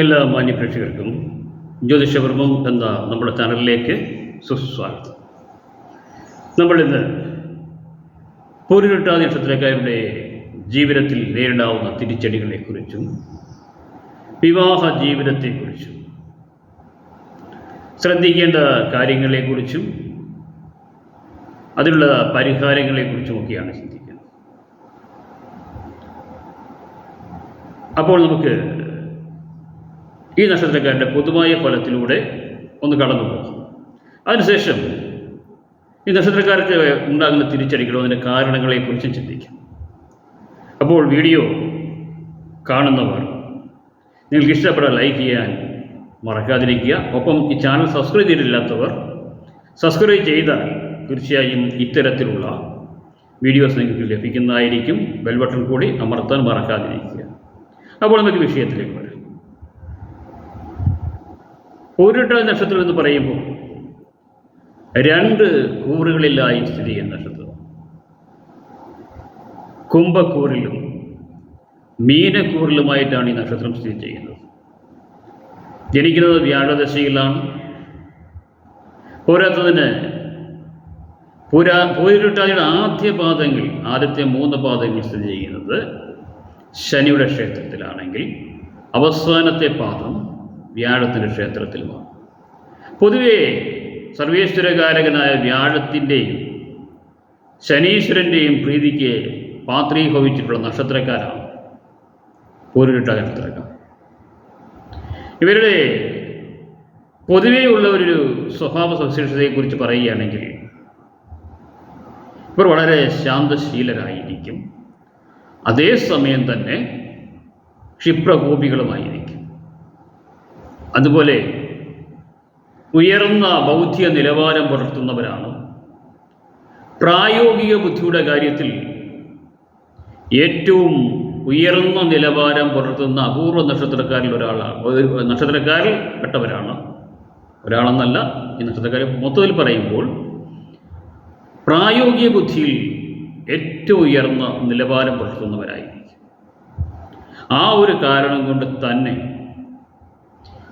എല്ലാ മാന്യപ്രേക്ഷകർക്കും ജ്യോതിഷവർമ്മം എന്ന നമ്മുടെ ചാനലിലേക്ക് സുസ്വാഗതം. നമ്മളിന്ന് പൂരിരട്ടാ നക്ഷത്രക്കാരുടെ ജീവിതത്തിൽ നേരിടാവുന്ന തിരിച്ചടികളെക്കുറിച്ചും വിവാഹ ജീവിതത്തെക്കുറിച്ചും ശ്രദ്ധിക്കേണ്ട കാര്യങ്ങളെക്കുറിച്ചും അതിനുള്ള പരിഹാരങ്ങളെക്കുറിച്ചുമൊക്കെയാണ് ചിന്തിക്കുന്നത്. അപ്പോൾ നമുക്ക് ഈ നക്ഷത്രക്കാരന്റെ പൊതുവായ ഫലത്തിലൂടെ ഒന്ന് കടന്നു പോകാം. അതിനുശേഷം ഈ നക്ഷത്രക്കാർക്ക് ഉണ്ടാകുന്ന തിരിച്ചടികളോ അതിന്റെ കാരണങ്ങളെക്കുറിച്ചും ചിന്തിക്കാം. അപ്പോൾ വീഡിയോ കാണുന്നവർ നിങ്ങൾക്ക് ഇഷ്ടപ്പെടാൻ ലൈക്ക് ചെയ്യാൻ മറക്കാതിരിക്കുക. ഒപ്പം ഈ ചാനൽ സബ്സ്ക്രൈബ് ചെയ്തിട്ടില്ലാത്തവർ സബ്സ്ക്രൈബ് ചെയ്താൽ തീർച്ചയായും ഇത്തരത്തിലുള്ള വീഡിയോസ് നിങ്ങൾക്ക് ലഭിക്കുന്നതായിരിക്കും. ബെൽ ബട്ടൺ കൂടി അമർത്താൻ മറക്കാതിരിക്കുക. അപ്പോൾ നമുക്ക് വിഷയത്തിലേക്ക് വരാം. പൂരിട്ട നക്ഷത്രം എന്ന് പറയുമ്പോൾ രണ്ട് കൂറുകളിലായി സ്ഥിതി ചെയ്യുന്ന നക്ഷത്രം. കുംഭക്കൂറിലും മീനക്കൂറിലുമായിട്ടാണ് ഈ നക്ഷത്രം സ്ഥിതി ചെയ്യുന്നത്. ജനിക്കുന്നത് വ്യാഴദശയിലാണ്. പോരാത്തതിന് പുരാ പൂരിട്ടാതിയുടെ ആദ്യ പാദങ്ങൾ ആദ്യത്തെ മൂന്ന് പാദങ്ങൾ സ്ഥിതി ചെയ്യുന്നത് ശനിയുടെ ക്ഷേത്രത്തിലാണെങ്കിൽ അവസാനത്തെ പാദം വ്യാഴത്തിന്റെ ക്ഷേത്രത്തിലുമാണ് പൊതുവേ സർവേശ്വരകാരകനായ വ്യാഴത്തിന്റെയും ശനീശ്വരന്റെയും പ്രീതിക്ക് പാത്രീഭവിച്ചിട്ടുള്ള നക്ഷത്രക്കാരാണ് പൂരുരുട്ട നക്ഷത്രക്കാർ ഇവരുടെ പൊതുവേ ഉള്ള ഒരു സ്വഭാവ സവിശേഷതയെക്കുറിച്ച് പറയുകയാണെങ്കിൽ ഇവർ വളരെ ശാന്തശീലരായിരിക്കും. അതേസമയം തന്നെ ക്ഷിപ്രകോപികളുമായിരിക്കും. അതുപോലെ ഉയർന്ന ബൗദ്ധിക നിലവാരം പുലർത്തുന്നവരാണ്. പ്രായോഗിക ബുദ്ധിയുടെ കാര്യത്തിൽ ഏറ്റവും ഉയർന്ന നിലവാരം പുലർത്തുന്ന അപൂർവ നക്ഷത്രക്കാരിൽ ഒരാളാണ് ഒരു നക്ഷത്രക്കാരിൽ പെട്ടവരാണ്. ഒരാളെന്നല്ല ഈ നക്ഷത്രക്കാർ മൊത്തത്തിൽ പറയുമ്പോൾ പ്രായോഗിക ബുദ്ധിയിൽ ഏറ്റവും ഉയർന്ന നിലവാരം പുലർത്തുന്നവരായിരിക്കും. ആ ഒരു കാരണം കൊണ്ട് തന്നെ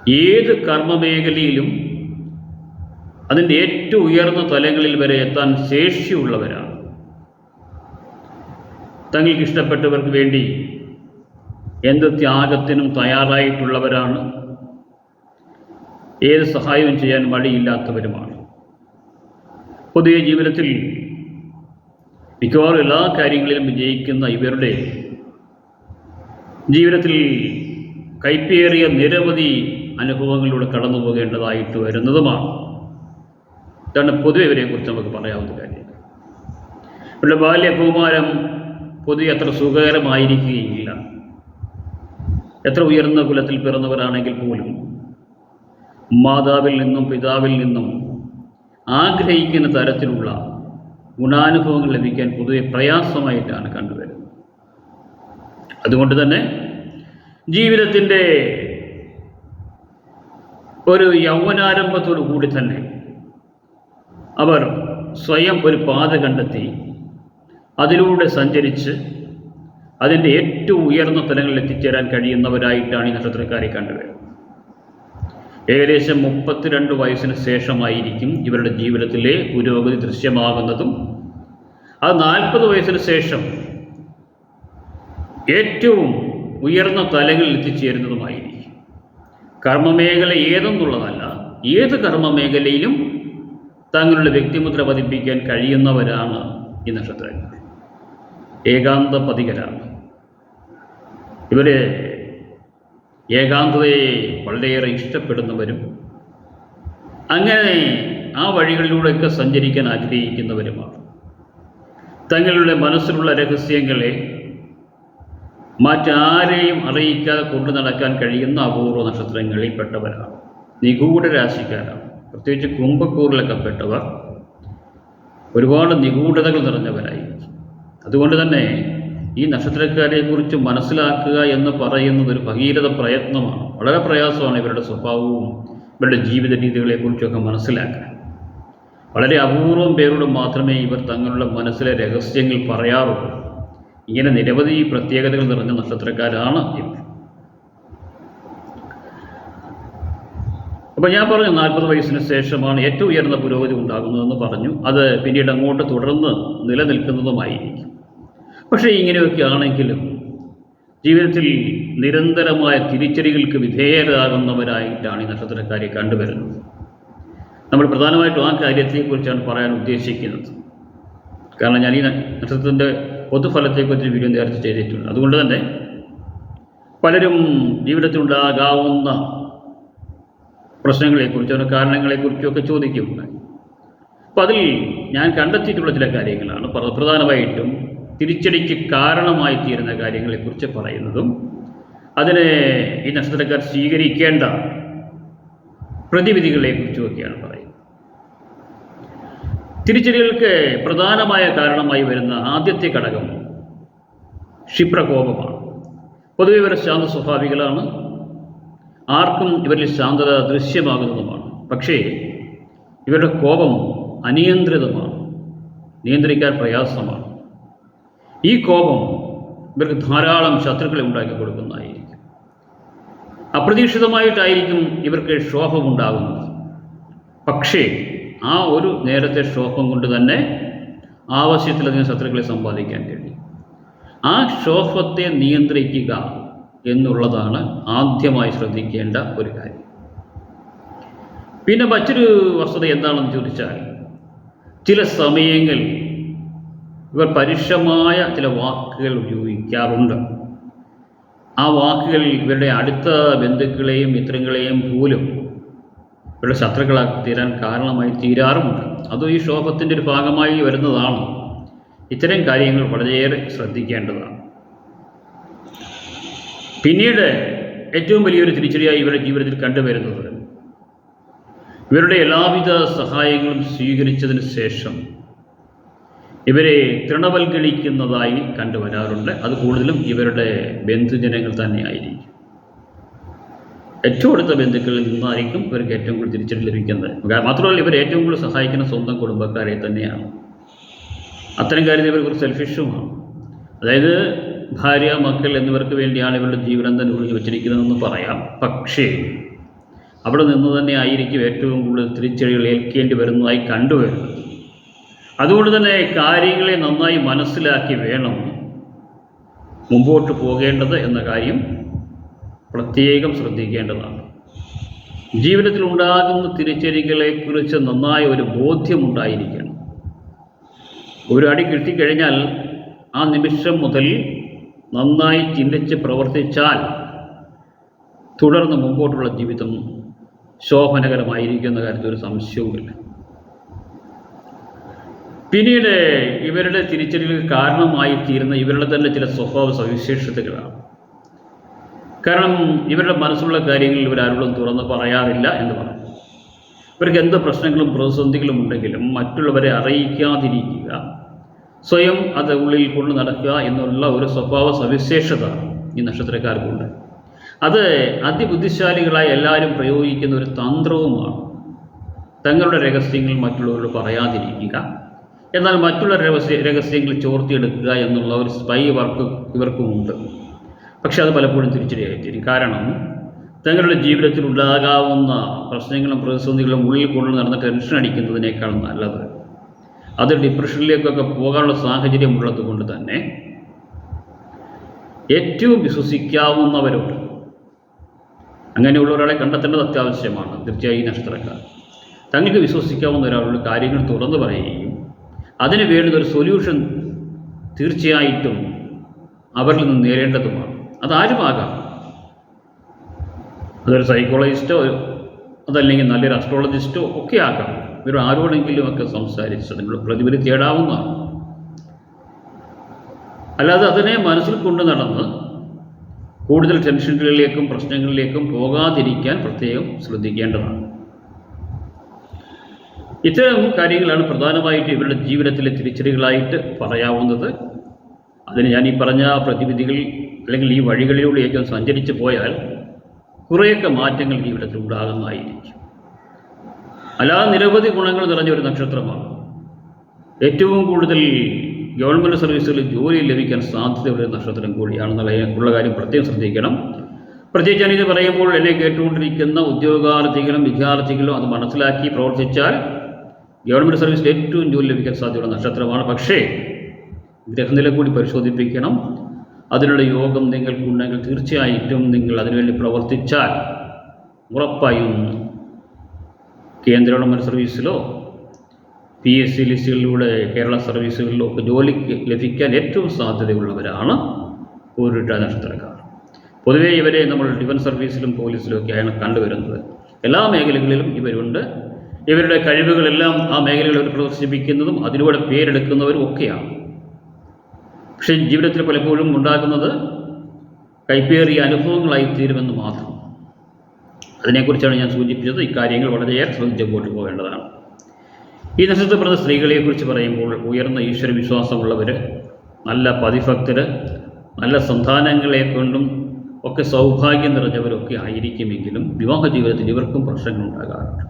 ഏത് കർമ്മമേഖലയിലും അതിന്റെ ഏറ്റവും ഉയർന്ന തലങ്ങളിൽ വരെ എത്താൻ ശേഷിയുള്ളവരാണ്. തങ്ങൾക്ക് ഇഷ്ടപ്പെട്ടവർക്ക് വേണ്ടി എന്ത് ത്യാഗത്തിനും തയ്യാറായിട്ടുള്ളവരാണ്. ഏത് സഹായവും ചെയ്യാൻ മടിയില്ലാത്തവരുമാണ് പൊതുവെ ജീവിതത്തിൽ മിക്കവാറും എല്ലാ കാര്യങ്ങളിലും വിജയിക്കുന്ന ഇവരുടെ ജീവിതത്തിൽ കൈപ്പേറിയ നിരവധി അനുഭവങ്ങളിലൂടെ കടന്നു പോകേണ്ടതായിട്ട് വരുന്നതുമാണ്. ഇതാണ് പൊതുവെ ഇവരെക്കുറിച്ച് നമുക്ക് പറയാവുന്ന കാര്യം. ഇവിടെ ബാല്യകുമാരം പൊതുവെ അത്ര സുഖകരമായിരിക്കുകയില്ല. എത്ര ഉയർന്ന കുലത്തിൽ പിറന്നവരാണെങ്കിൽ പോലും മാതാവിൽ നിന്നും പിതാവിൽ നിന്നും ആഗ്രഹിക്കുന്ന തരത്തിലുള്ള ഗുണാനുഭവങ്ങൾ ലഭിക്കാൻ പൊതുവെ പ്രയാസമായിട്ടാണ് കണ്ടുവരുന്നത്. അതുകൊണ്ട് തന്നെ ജീവിതത്തിന്റെ ഒരു യൗവനാരംഭത്തോടു കൂടി തന്നെ അവർ സ്വയം ഒരു പാത കണ്ടെത്തി അതിലൂടെ സഞ്ചരിച്ച് അതിന്റെ ഏറ്റവും ഉയർന്ന തലങ്ങളിൽ എത്തിച്ചേരാൻ കഴിയുന്നവരായിട്ടാണ് ഈ നക്ഷത്രക്കാരെ കണ്ടുവരുന്നത് ഏകദേശം മുപ്പത്തിരണ്ട് വയസ്സിന് ശേഷമായിരിക്കും ഇവരുടെ ജീവിതത്തിലെ പുരോഗതി ദൃശ്യമാകുന്നതും. അത് നാൽപ്പത് വയസ്സിന് ശേഷം ഏറ്റവും ഉയർന്ന തലങ്ങളിൽ എത്തിച്ചേരുന്നതുമായിരിക്കും. കർമ്മമേഖല ഏതെന്നുള്ളതല്ല. ഏത് കർമ്മമേഖലയിലും തങ്ങളുടെ വ്യക്തിമുദ്ര പതിപ്പിക്കാൻ കഴിയുന്നവരാണ് ഈ നക്ഷത്രങ്ങൾ ഏകാന്ത പതികരാണ് ഇവർ ഏകാന്തതയെ വളരെയേറെ ഇഷ്ടപ്പെടുന്നവരും അങ്ങനെ ആ വഴികളിലൂടെയൊക്കെ സഞ്ചരിക്കാൻ ആഗ്രഹിക്കുന്നവരുമാണ്. തങ്ങളുടെ മനസ്സിലുള്ള രഹസ്യങ്ങളെ മറ്റാരെയും അറിയിക്കാതെ കൊണ്ടു നടക്കാൻ കഴിയുന്ന അപൂർവ നക്ഷത്രങ്ങളിൽ പെട്ടവരാണ് നിഗൂഢ രാശിക്കാരാണ്. പ്രത്യേകിച്ച് കുംഭക്കൂറിലൊക്കെ പെട്ടവർ ഒരുപാട് നിഗൂഢതകൾ നിറഞ്ഞവരായിരിക്കും. അതുകൊണ്ട് തന്നെ ഈ നക്ഷത്രക്കാരെക്കുറിച്ച് മനസ്സിലാക്കുക എന്ന് പറയുന്നത് ഒരു ഭഗീരഥ പ്രയത്നമാണ്. വളരെ പ്രയാസമാണ് ഇവരുടെ സ്വഭാവവും ഇവരുടെ ജീവിത രീതികളെക്കുറിച്ചൊക്കെ മനസ്സിലാക്കാൻ. വളരെ അപൂർവം പേരോട് മാത്രമേ ഇവർ തങ്ങളുടെ മനസ്സിലെ രഹസ്യങ്ങൾ പറയാറുള്ളൂ. ഇങ്ങനെ നിരവധി പ്രത്യേകതകൾ നിറഞ്ഞ നക്ഷത്രക്കാരാണ് ഇവർ. അപ്പോൾ ഞാൻ പറഞ്ഞു നാൽപ്പത് വയസ്സിന് ശേഷമാണ് ഏറ്റവും ഉയർന്ന പുരോഗതി ഉണ്ടാകുന്നതെന്ന് പറഞ്ഞു. അത് പിന്നീട് അങ്ങോട്ട് തുടർന്ന് നിലനിൽക്കുന്നതുമായിരിക്കും. പക്ഷേ ഇങ്ങനെയൊക്കെ ആണെങ്കിലും ജീവിതത്തിൽ നിരന്തരമായ തിരിച്ചടികൾക്ക് വിധേയരാകുന്നവരായിട്ടാണ് ഈ നക്ഷത്രക്കാരെ കണ്ടുവരുന്നത്. നമ്മൾ പ്രധാനമായിട്ടും ആ കാര്യത്തെക്കുറിച്ചാണ് പറയാൻ ഉദ്ദേശിക്കുന്നത്. കാരണം ഞാൻ ഈ നക്ഷത്രത്തിന്റെ പൊതുഫലത്തെക്കുറിച്ച് വീഡിയോ നേരത്തെ ചെയ്തിട്ടുണ്ട്. അതുകൊണ്ട് തന്നെ പലരും ജീവിതത്തിലുണ്ടാകാവുന്ന പ്രശ്നങ്ങളെക്കുറിച്ചോ കാരണങ്ങളെക്കുറിച്ചോ ഒക്കെ ചോദിക്കുന്നുണ്ട്. അപ്പം അതിൽ ഞാൻ കണ്ടെത്തിയിട്ടുള്ള ചില കാര്യങ്ങളാണ്. പ്ര- പ്രധാനമായിട്ടും തിരിച്ചടിക്ക് കാരണമായി തീരുന്ന കാര്യങ്ങളെക്കുറിച്ച് പറയുന്നതും അതിനെ ഈ നക്ഷത്രക്കാർ സ്വീകരിക്കേണ്ട പ്രതിവിധികളെക്കുറിച്ചുമൊക്കെയാണ് പറയുന്നത്. തിരിച്ചടികൾക്ക് പ്രധാനമായ കാരണമായി വരുന്ന ആദ്യത്തെ ഘടകം ക്ഷിപ്രകോപമാണ്. പൊതുവെ ഇവർ ശാന്ത സ്വഭാവികളാണ്. ആർക്കും ഇവരിൽ ശാന്തത ദൃശ്യമാകുന്നതുമാണ്. പക്ഷേ ഇവരുടെ കോപം അനിയന്ത്രിതമാണ് നിയന്ത്രിക്കാൻ പ്രയാസമാണ്. ഈ കോപം ഇവർക്ക് ധാരാളം ശത്രുക്കളെ ഉണ്ടാക്കി കൊടുക്കുന്നതായിരിക്കും. അപ്രതീക്ഷിതമായിട്ടായിരിക്കും ഇവർക്ക് ക്ഷോഭമുണ്ടാകുന്നത് പക്ഷേ ആ ഒരു നേരത്തെ ക്ഷോഭം കൊണ്ട് തന്നെ ആവശ്യത്തിലധികം ശത്രുക്കളെ സമ്പാദിക്കാൻ കഴിയും. ആ ക്ഷോഭത്തെ നിയന്ത്രിക്കുക എന്നുള്ളതാണ് ആദ്യമായി ശ്രദ്ധിക്കേണ്ട ഒരു കാര്യം. പിന്നെ മറ്റൊരു വസ്തുത എന്താണെന്ന് ചോദിച്ചാൽ ചില സമയങ്ങളിൽ ഇവർ പരുഷമായ ചില വാക്കുകൾ ഉപയോഗിക്കാറുണ്ട്. ആ വാക്കുകൾ ഇവരുടെ അടുത്ത ബന്ധുക്കളെയും മിത്രങ്ങളെയും പോലും ഇവരുടെ ശത്രുക്കളാക്കി തീരാൻ കാരണമായി തീരാറുമുണ്ട്. അതും ഈ ക്ഷോഭത്തിന്റെ ഒരു ഭാഗമായി വരുന്നതാണ്. ഇത്തരം കാര്യങ്ങൾ വളരെയേറെ ശ്രദ്ധിക്കേണ്ടതാണ്. പിന്നീട് ഏറ്റവും വലിയൊരു തിരിച്ചടിയായി ഇവരുടെ ജീവിതത്തിൽ കണ്ടുവരുന്നത് ഇവരുടെ എല്ലാവിധ സഹായങ്ങളും സ്വീകരിച്ചതിന് ശേഷം ഇവരെ തൃണവൽക്കരിക്കുന്നതായി കണ്ടുവരാറുണ്ട്. അത് കൂടുതലും ഇവരുടെ ബന്ധുജനങ്ങൾ തന്നെയായിരിക്കും. ഏറ്റവും അടുത്ത ബന്ധുക്കളിൽ നിന്നായിരിക്കും ഇവർക്ക് ഏറ്റവും കൂടുതൽ തിരിച്ചടി ലഭിക്കുന്നത്. മാത്രമല്ല ഇവർ ഏറ്റവും കൂടുതൽ സഹായിക്കുന്ന സ്വന്തം കുടുംബക്കാരെ തന്നെയാണ്. അത്തരം കാര്യത്തിൽ ഇവർ കുറച്ച് സെൽഫിഷുമാണ് അതായത് ഭാര്യ മക്കൾ എന്നിവർക്ക് വേണ്ടിയാണ് ഇവരുടെ ജീവിതം തന്നെ ഒഴിഞ്ഞു വച്ചിരിക്കുന്നതെന്ന് പറയാം. പക്ഷേ അവിടെ നിന്ന് തന്നെ ആയിരിക്കും ഏറ്റവും കൂടുതൽ തിരിച്ചടികൾ ഏൽക്കേണ്ടി വരുന്നതായി കണ്ടുവരുന്നത് അതുകൊണ്ട് തന്നെ കാര്യങ്ങളെ നന്നായി മനസ്സിലാക്കി വേണം മുമ്പോട്ട് പോകേണ്ടത് എന്ന കാര്യം പ്രത്യേകം ശ്രദ്ധിക്കേണ്ടതാണ്. ജീവിതത്തിൽ ഉണ്ടാകുന്ന തിരിച്ചടികളെക്കുറിച്ച് നന്നായ ഒരു ബോധ്യമുണ്ടായിരിക്കണം ഒരു അടി കിട്ടിക്കഴിഞ്ഞാൽ ആ നിമിഷം മുതൽ നന്നായി ചിന്തിച്ച് പ്രവർത്തിച്ചാൽ തുടർന്ന് മുമ്പോട്ടുള്ള ജീവിതം ശോഭനകരമായിരിക്കുന്ന കാര്യത്തിൽ ഒരു സംശയവുമില്ല. പിന്നീട് ഇവരുടെ തിരിച്ചടികൾക്ക് കാരണമായി തീരുന്ന ഇവരുടെ തന്നെ ചില സ്വഭാവ സവിശേഷതകളാണ് കാരണം ഇവരുടെ മനസ്സുള്ള കാര്യങ്ങൾ ഇവരാരോടും തുറന്ന് പറയാറില്ല എന്ന് പറഞ്ഞു. ഇവർക്ക് എന്ത് പ്രശ്നങ്ങളും പ്രതിസന്ധികളും ഉണ്ടെങ്കിലും മറ്റുള്ളവരെ അറിയിക്കാതിരിക്കുക സ്വയം അത് ഉള്ളിൽ കൊണ്ട് നടക്കുക എന്നുള്ള ഒരു സ്വഭാവ സവിശേഷത ഈ നക്ഷത്രക്കാർക്കുണ്ട്. അത് അതിബുദ്ധിശാലികളായ എല്ലാവരും പ്രയോഗിക്കുന്ന ഒരു തന്ത്രവുമാണ് തങ്ങളുടെ രഹസ്യങ്ങൾ മറ്റുള്ളവരോട് പറയാതിരിക്കുക. എന്നാൽ മറ്റുള്ള രഹസ്യ രഹസ്യങ്ങൾ ചോർത്തിയെടുക്കുക എന്നുള്ള ഒരു സ്പൈ വർക്ക് ഇവർക്കുമുണ്ട്. പക്ഷെ അത് പലപ്പോഴും തിരിച്ചടിയായിത്തീരും. കാരണം തങ്ങളുടെ ജീവിതത്തിൽ ഉണ്ടാകാവുന്ന പ്രശ്നങ്ങളും പ്രതിസന്ധികളും ഉള്ളിൽ കൊണ്ടു നടന്ന ടെൻഷൻ അടിക്കുന്നതിനേക്കാൾ നല്ലത് അത് ഡിപ്രഷനിലേക്കൊക്കെ പോകാനുള്ള സാഹചര്യം ഉള്ളത് കൊണ്ട് തന്നെ ഏറ്റവും വിശ്വസിക്കാവുന്നവരോട് അങ്ങനെയുള്ള ഒരാളെ കണ്ടെത്തേണ്ടത് അത്യാവശ്യമാണ്. തീർച്ചയായും ഈ നക്ഷത്രക്കാർ. തങ്ങൾക്ക് വിശ്വസിക്കാവുന്ന ഒരാളോട് കാര്യങ്ങൾ തുറന്നു പറയുകയും അതിന് വേണ്ടുന്ന ഒരു സൊല്യൂഷൻ തീർച്ചയായിട്ടും അവരിൽ നിന്ന് നേരേണ്ടതുമാണ്. അതാരുമാകാം? അതൊരു സൈക്കോളജിസ്റ്റോ അതല്ലെങ്കിൽ നല്ലൊരു അസ്ട്രോളജിസ്റ്റോ ഒക്കെ ആകാം. ഇവർ ആരോടെങ്കിലും ഒക്കെ സംസാരിച്ച് അതിനുള്ള പ്രതിഫലം തേടാവുന്നതാണ്. അല്ലാതെ അതിനെ മനസ്സിൽ കൊണ്ട് നടന്ന് കൂടുതൽ ടെൻഷനുകളിലേക്കും പ്രശ്നങ്ങളിലേക്കും പോകാതിരിക്കാൻ പ്രത്യേകം ശ്രദ്ധിക്കേണ്ടതാണ്. ഇത്തരം കാര്യങ്ങളാണ് പ്രധാനമായിട്ട് ഇവരുടെ ജീവിതത്തിലെ തിരിച്ചടികളായിട്ട് പറയാവുന്നത്. അതിന് ഞാൻ ഈ പറഞ്ഞ പ്രതിവിധികൾ അല്ലെങ്കിൽ ഈ വഴികളിലൂടെ ഏറ്റവും സഞ്ചരിച്ച് പോയാൽ കുറേയൊക്കെ മാറ്റങ്ങൾ ജീവിതത്തിൽ ഉണ്ടാകുന്നതായിരിക്കും. അല്ലാതെ നിരവധി ഗുണങ്ങൾ നിറഞ്ഞ ഒരു നക്ഷത്രമാണ്. ഏറ്റവും കൂടുതൽ ഗവൺമെന്റ് സർവീസുകളിൽ ജോലി ലഭിക്കാൻ സാധ്യതയുള്ള നക്ഷത്രം കൂടിയാണെന്നുള്ള ഉള്ള കാര്യം പ്രത്യേകം ശ്രദ്ധിക്കണം. പ്രത്യേകിച്ച് ഞാനിത് പറയുമ്പോൾ എന്നെ കേട്ടുകൊണ്ടിരിക്കുന്ന ഉദ്യോഗാർത്ഥികളും വിദ്യാർത്ഥികളും അത് മനസ്സിലാക്കി പ്രവർത്തിച്ചാൽ ഗവൺമെന്റ് സർവീസിൽ ഏറ്റവും ജോലി ലഭിക്കാൻ സാധ്യതയുള്ള നക്ഷത്രമാണ്. പക്ഷേ ഗ്രഹനില കൂടി പരിശോധിപ്പിക്കണം. അതിനുള്ള യോഗം നിങ്ങൾക്കുണ്ടെങ്കിൽ തീർച്ചയായിട്ടും നിങ്ങൾ അതിനുവേണ്ടി പ്രവർത്തിച്ചാൽ ഉറപ്പായും കേന്ദ്ര ഗവൺമെന്റ് സർവീസിലോ പി എസ് സി ലിസ്റ്റുകളിലൂടെ കേരള സർവീസുകളിലോ ഒക്കെ ജോലിക്ക് ലഭിക്കാൻ ഏറ്റവും സാധ്യതയുള്ളവരാണ് പൂരുട്ട നക്ഷത്രക്കാർ പൊതുവേ ഇവരെ നമ്മൾ ഡിഫൻസ് സർവീസിലും പോലീസിലും ഒക്കെയാണ് കണ്ടുവരുന്നത്. എല്ലാ മേഖലകളിലും ഇവരുണ്ട്. ഇവരുടെ കഴിവുകളെല്ലാം ആ മേഖലകളിൽ പ്രദർശിപ്പിക്കുന്നതും അതിലൂടെ പേരെടുക്കുന്നവരും ഒക്കെയാണ്. പക്ഷേ ജീവിതത്തിൽ പലപ്പോഴും ഉണ്ടാകുന്നത് കൈപ്പേറിയ അനുഭവങ്ങളായി തീരുമെന്ന് മാത്രം. അതിനെക്കുറിച്ചാണ് ഞാൻ സൂചിപ്പിച്ചത്. ഇക്കാര്യങ്ങൾ വളരെയേറെ ശ്രദ്ധിച്ച് മുമ്പോട്ട് പോകേണ്ടതാണ്. ഈ നക്ഷത്രപ്പെടുന്ന സ്ത്രീകളെക്കുറിച്ച് പറയുമ്പോൾ ഉയർന്ന ഈശ്വര വിശ്വാസമുള്ളവർ നല്ല പതിഭക്തർ നല്ല സന്താനങ്ങളെ കൊണ്ടും ഒക്കെ സൗഭാഗ്യം നിറഞ്ഞവരൊക്കെ ആയിരിക്കുമെങ്കിലും വിവാഹ ജീവിതത്തിൽ ഇവർക്കും പ്രശ്നങ്ങൾ ഉണ്ടാകാറുണ്ട്.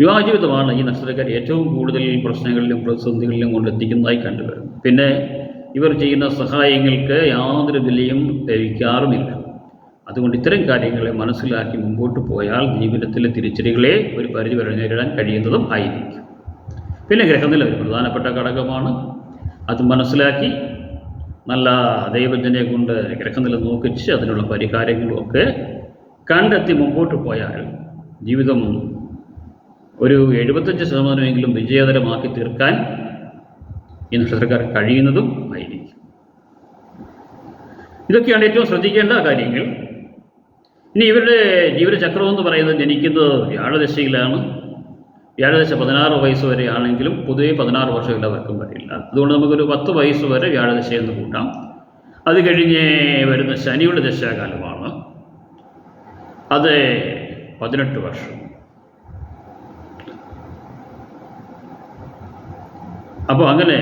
വിവാഹ ജീവിതമാണ് ഈ നക്ഷത്രക്കാർ ഏറ്റവും കൂടുതൽ പ്രശ്നങ്ങളിലും പ്രതിസന്ധികളിലും കൊണ്ടെത്തിക്കുന്നതായി കണ്ടുവരുന്നത്. പിന്നെ ഇവർ ചെയ്യുന്ന സഹായങ്ങൾക്ക് യാതൊരു വിലയും ലഭിക്കാറുമില്ല അതുകൊണ്ട് ഇത്തരം കാര്യങ്ങളെ മനസ്സിലാക്കി മുമ്പോട്ട് പോയാൽ ജീവിതത്തിലെ തിരിച്ചടികളെ ഒരു പരിധി വരെ നേരിടാൻ കഴിയുന്നതും ആയിരിക്കും. പിന്നെ ഗ്രഹനില ഒരു പ്രധാനപ്പെട്ട ഘടകമാണ്. അത് മനസ്സിലാക്കി നല്ല ദൈവജ്ഞനെ കൊണ്ട് ഗ്രഹനില നോക്കിച്ച് അതിനുള്ള പരിഹാരങ്ങളുമൊക്കെ കണ്ടെത്തി മുമ്പോട്ട് പോയാൽ ജീവിതം ഒരു എഴുപത്തഞ്ച് ശതമാനമെങ്കിലും വിജയകരമാക്കി തീർക്കാൻ ഈ നക്ഷത്രക്കാർക്ക് കഴിയുന്നതും ആയിരിക്കും. ഇതൊക്കെയാണ് ഏറ്റവും ശ്രദ്ധിക്കേണ്ട കാര്യങ്ങൾ. ഇനി ഇവരുടെ ജീവിതചക്രം എന്ന് പറയുന്നത് ജനിക്കുന്നത് വ്യാഴദശയിലാണ്. വ്യാഴദശ പതിനാറ് വയസ്സ് വരെ ആണെങ്കിലും പൊതുവെ പതിനാറ് വർഷം എല്ലാവർക്കും പറ്റില്ല അതുകൊണ്ട് നമുക്കൊരു പത്ത് വയസ്സ് വരെ വ്യാഴദശ എന്ന് കൂട്ടാം. അത് കഴിഞ്ഞ് വരുന്ന ശനിയുടെ ദശാകാലമാണ്. അത് പതിനെട്ട് വർഷം. അപ്പോൾ അങ്ങനെ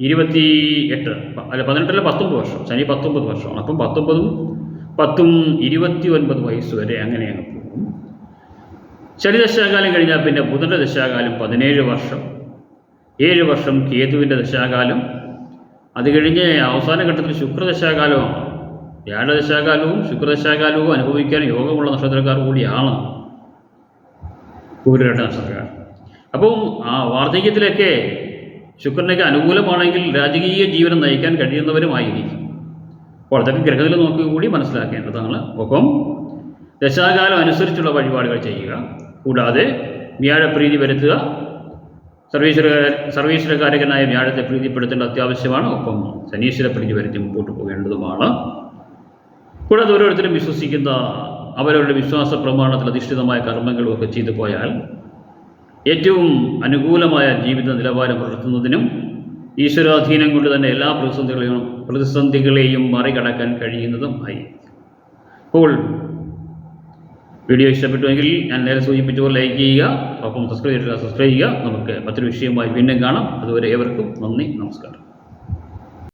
ഇരുപത്തി എട്ട് അല്ല പതിനെട്ടല്ല പത്തൊമ്പത് വർഷം. ശനി പത്തൊമ്പത് വർഷമാണ്. അപ്പം പത്തൊമ്പതും പത്തും ഇരുപത്തി ഒൻപത് വയസ്സ് വരെ അങ്ങനെ അങ്ങ് പോകും. ശനി ദശാകാലം കഴിഞ്ഞാൽ പിന്നെ ബുധന്റെ ദശാകാലം പതിനേഴ് വർഷം. ഏഴ് വർഷം കേതുവിന്റെ ദശാകാലം. അത് കഴിഞ്ഞ് അവസാന ഘട്ടത്തിൽ ശുക്രദശാകാലമാണ് വ്യാഴദശാകാലവും ശുക്രദശാകാലവും അനുഭവിക്കാൻ യോഗമുള്ള നക്ഷത്രക്കാർ കൂടിയാണ് പൂരട്ട നക്ഷത്രക്കാർ അപ്പം ആ വാർദ്ധക്യത്തിലൊക്കെ ശുക്രനൊക്കെ അനുകൂലമാണെങ്കിൽ രാജകീയ ജീവനം നയിക്കാൻ കഴിയുന്നവരുമായിരിക്കും. അപ്പോൾ അതൊക്കെ ഗ്രഹത്തിൽ നോക്കി കൂടി മനസ്സിലാക്കേണ്ടതാണ് ഒപ്പം ദശാകാലം അനുസരിച്ചുള്ള വഴിപാടുകൾ ചെയ്യുക. കൂടാതെ വ്യാഴപ്രീതി വരുത്തുക. സർവീശ്വര സർവീശ്വരകാരകനായ വ്യാഴത്തെ പ്രീതിപ്പെടുത്തേണ്ട അത്യാവശ്യമാണ്. ഒപ്പം ശനീശ്വര പ്രീതി വരുത്തി മുമ്പോട്ട് പോകേണ്ടതുമാണ്. കൂടാതെ ഓരോരുത്തരും വിശ്വസിക്കുന്ന അവരവരുടെ വിശ്വാസ പ്രമാണത്തിൽ അധിഷ്ഠിതമായ കർമ്മങ്ങളും ഒക്കെ ചെയ്തു പോയാൽ ഏറ്റവും അനുകൂലമായ ജീവിത നിലവാരം പുലർത്തുന്നതിനും ഈശ്വരാധീനം കൊണ്ട് തന്നെ എല്ലാ പ്രതിസന്ധികളെയും പ്രതിസന്ധികളെയും മറികടക്കാൻ കഴിയുന്നതും ആയി. അപ്പോൾ വീഡിയോ ഇഷ്ടപ്പെട്ടുവെങ്കിൽ ഞാൻ നേരെ സൂചിപ്പിച്ചു പോലെ ലൈക്ക് ചെയ്യുക ഒപ്പം സബ്സ്ക്രൈബ് ചെയ്യുക സബ്സ്ക്രൈബ് ചെയ്യുക. നമുക്ക് മറ്റൊരു വിഷയമായി വീണ്ടും കാണാം. അതുവരെ ഏവർക്കും നന്ദി നമസ്കാരം.